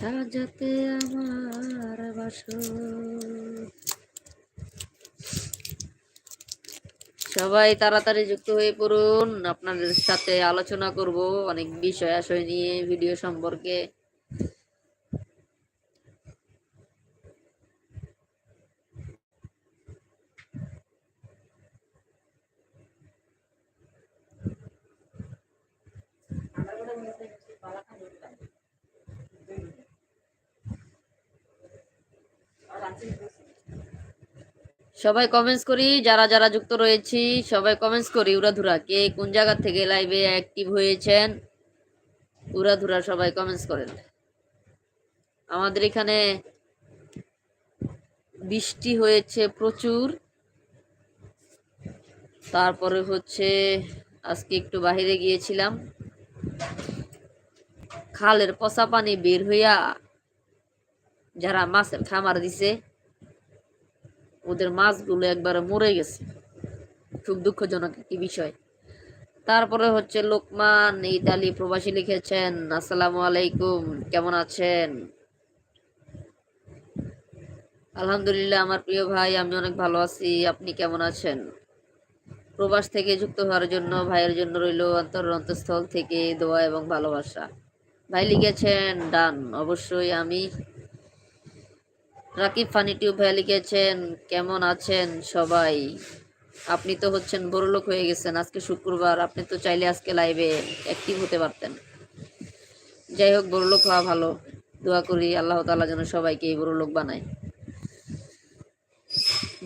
সাজাতে আমার বাস সবাই তাড়াতাড়ি যুক্ত হয়ে পড়ুন। আপনাদের সাথে আলোচনা করব, অনেক বিষয় আশয় নিয়ে ভিডিও সম্পর্কে। সবাই কমেন্টস করি, যারা যারা যুক্ত রয়েছি, সবাই কমেন্টস করি। উড়াধুরা, কে কোন জায়গা থেকে লাইভে অ্যাক্টিভ হয়েছেন? উড়াধুরা সবাই কমেন্টস করেন। আমাদের এখানে বৃষ্টি হয়েছে প্রচুর। তারপরে হচ্ছে, আজকে একটু বাইরে গিয়েছিলাম। খালের পচা পানি বের হইয়া যারা মাছের খামার দিছে ওদের মাছগুলো একবারে মরে গেছে। খুব দুঃখজনক একটি বিষয়। তারপরে হচ্ছে লোকমান, ইতালি প্রবাসী লিখেছেন, আসসালামু আলাইকুম, কেমন আছেন? আলহামদুলিল্লাহ, আমার প্রিয় ভাই, আমি অনেক ভালো আছি। আপনি কেমন আছেন? প্রবাস থেকে যুক্ত হওয়ার জন্য, ভাইয়ের জন্য রইল অন্তর অন্তঃস্থল থেকে দোয়া এবং ভালোবাসা। ভাই লিখেছেন, ডান, অবশ্যই আমি রাকিব ফানি টিউব ভাই লিখেছেন, কেমন আছেন সবাই? আপনি তো হচ্ছেন বড়লোক হয়ে গেছেন, আজকে শুক্রবার, আপনি তো চাইলে আজকে লাইভে অ্যাক্টিভ হতে পারতেন। যাই হোক বড়লোক হওয়া ভালো। দোয়া করি আল্লাহ তালা যেন সবাইকে এই বড়লোক বানায়।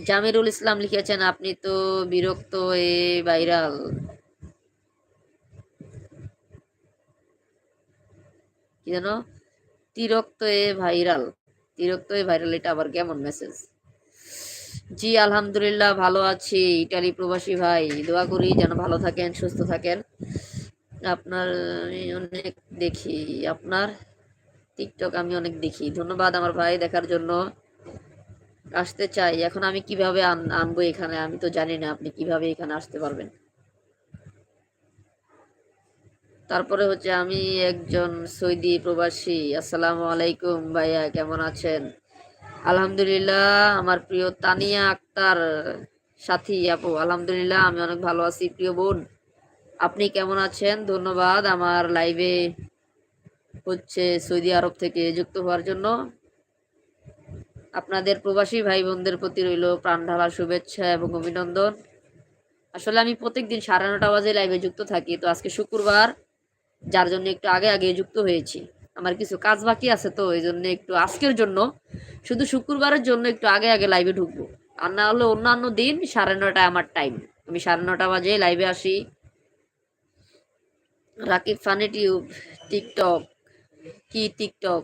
জামিরুল ইসলাম লিখেছেন, আপনি তো বিরক্ত এ ভাইরাল কি যেন? তিরক্ত এ ভাইরাল তিরক্ত ভাইরাল এটা আবার কেমন মেসেজ জি, আলহামদুলিল্লাহ, ভালো আছি, ইটালি প্রবাসী ভাই। দোয়া করি যেন ভালো থাকেন, সুস্থ থাকেন। আপনার অনেক দেখি, আপনার টিকটক আমি অনেক দেখি। ধন্যবাদ আমার ভাই দেখার জন্য। আসতে চাই। এখন আমি কীভাবে আন- আনব এখানে? আমি তো জানি না আপনি কীভাবে এখানে আসতে পারবেন। তারপরে হচ্ছে আমি একজন সৌদি প্রবাসী। আসসালামু আলাইকুম ভাইয়া, কেমন আছেন? আলহামদুলিল্লাহ, আমার প্রিয় তানিয়া আক্তার সাথী আপু, আলহামদুলিল্লাহ, আমি অনেক ভালো আছি। প্রিয় বোন, আপনি কেমন আছেন? ধন্যবাদ আমার লাইভে হচ্ছে সৌদি আরব থেকে যুক্ত হওয়ার জন্য। আপনাদের প্রবাসী ভাই বোনদের প্রতি রইল প্রাণ ঢালা শুভেচ্ছা এবং অভিনন্দন। আসলে আমি প্রত্যেকদিন সাড়ে নটা বাজে লাইভে যুক্ত থাকি, তো আজকে শুক্রবার। যার জন্য একটু আগে আগে যুক্ত হয়েছি। আমার কিছু কাজ বাকি আছে তো, এই জন্য একটু আজকের জন্য শুধু শুক্রবারের জন্য একটু আগে আগে লাইভে ঢুকবো। আর না হলে অন্যান্য দিন সাড়ে নটায় আমার টাইম আমি সাড়ে নটা বাজে লাইভে আসি। রাকিব ফানি টিউব টিকটক কি টিকটক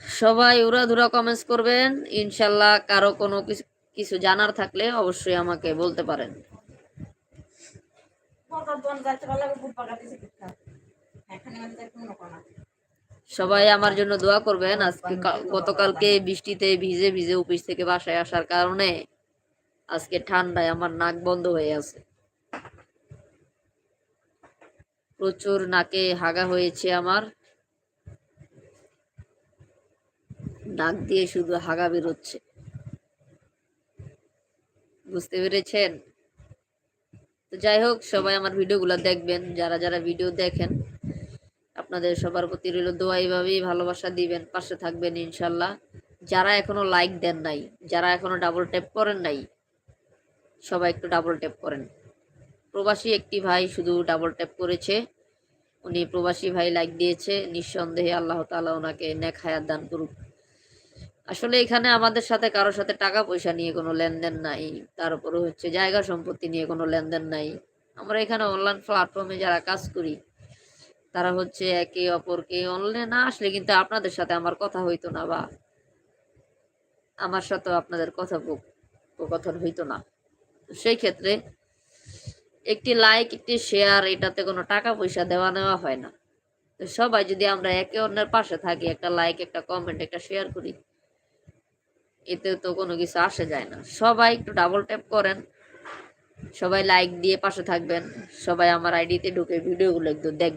সবাই উড়াধুরা কমেন্টস করবেন। ইনশাল্লাহ কারও কোনো কিছু কিছু জানার থাকলে অবশ্যই আমাকে বলতে পারেন। সবাই আমার জন্য দোয়া করবেন। আজকে গতকালকে বৃষ্টিতে ভিজে ভিজে অফিস থেকে বাসায় আসার কারণে আজকে ঠান্ডায় আমার নাক বন্ধ হয়ে আছে। প্রচুর নাকে হাগা হয়েছে আমার। নাক দিয়ে শুধু হাগা বেরোচ্ছে। বুঝতে পেরেছেন? তো যাই হোক, সবাই আমার ভিডিওগুলো দেখবেন, যারা যারা ভিডিও দেখেন, আপনাদের সবার প্রতি রইল দোয়া, এইভাবেই ভালোবাসা দিবেন, পাশে থাকবেন ইনশাল্লাহ। যারা এখনও লাইক দেন নাই, যারা এখনও ডাবল ট্যাপ করেন নাই, সবাই একটু ডাবল ট্যাপ করেন। প্রবাসী একটি ভাই শুধু ডাবল ট্যাপ করেছে, উনি প্রবাসী ভাই লাইক দিয়েছে, নিঃসন্দেহে আল্লাহ তাআলা ওনাকে নেক হায়াত দান করুক। আসলে এখানে আমাদের সাথে কারোর সাথে টাকা পয়সা নিয়ে কোনো লেনদেন নাই। তার উপরে হচ্ছে জায়গা সম্পত্তি নিয়ে কোনো লেনদেন নাই। আমরা এখানে অনলাইন প্ল্যাটফর্মে যারা কাজ করি, তারা হচ্ছে একে অপরকে অনলাইনে না আসলে কিন্তু আপনাদের সাথে আমার কথা হইতো না বা আমার সাথেও আপনাদের কথা কথন হইতো না। সেই ক্ষেত্রে একটি লাইক একটি শেয়ার এটাতে কোনো টাকা পয়সা দেওয়া নেওয়া হয় না। তো সবাই যদি আমরা একে অন্যের পাশে থাকি, একটা লাইক একটা কমেন্ট একটা শেয়ার করি এতে তো কোনো কিছু আসে যায় না। সবাই একটু ডাবল ট্যাপ করেন, সবাই লাইক দিয়ে পাশে থাকবেন, সবাই আমার আইডিতে ঢুকে ভিডিওগুলো একটু দেখ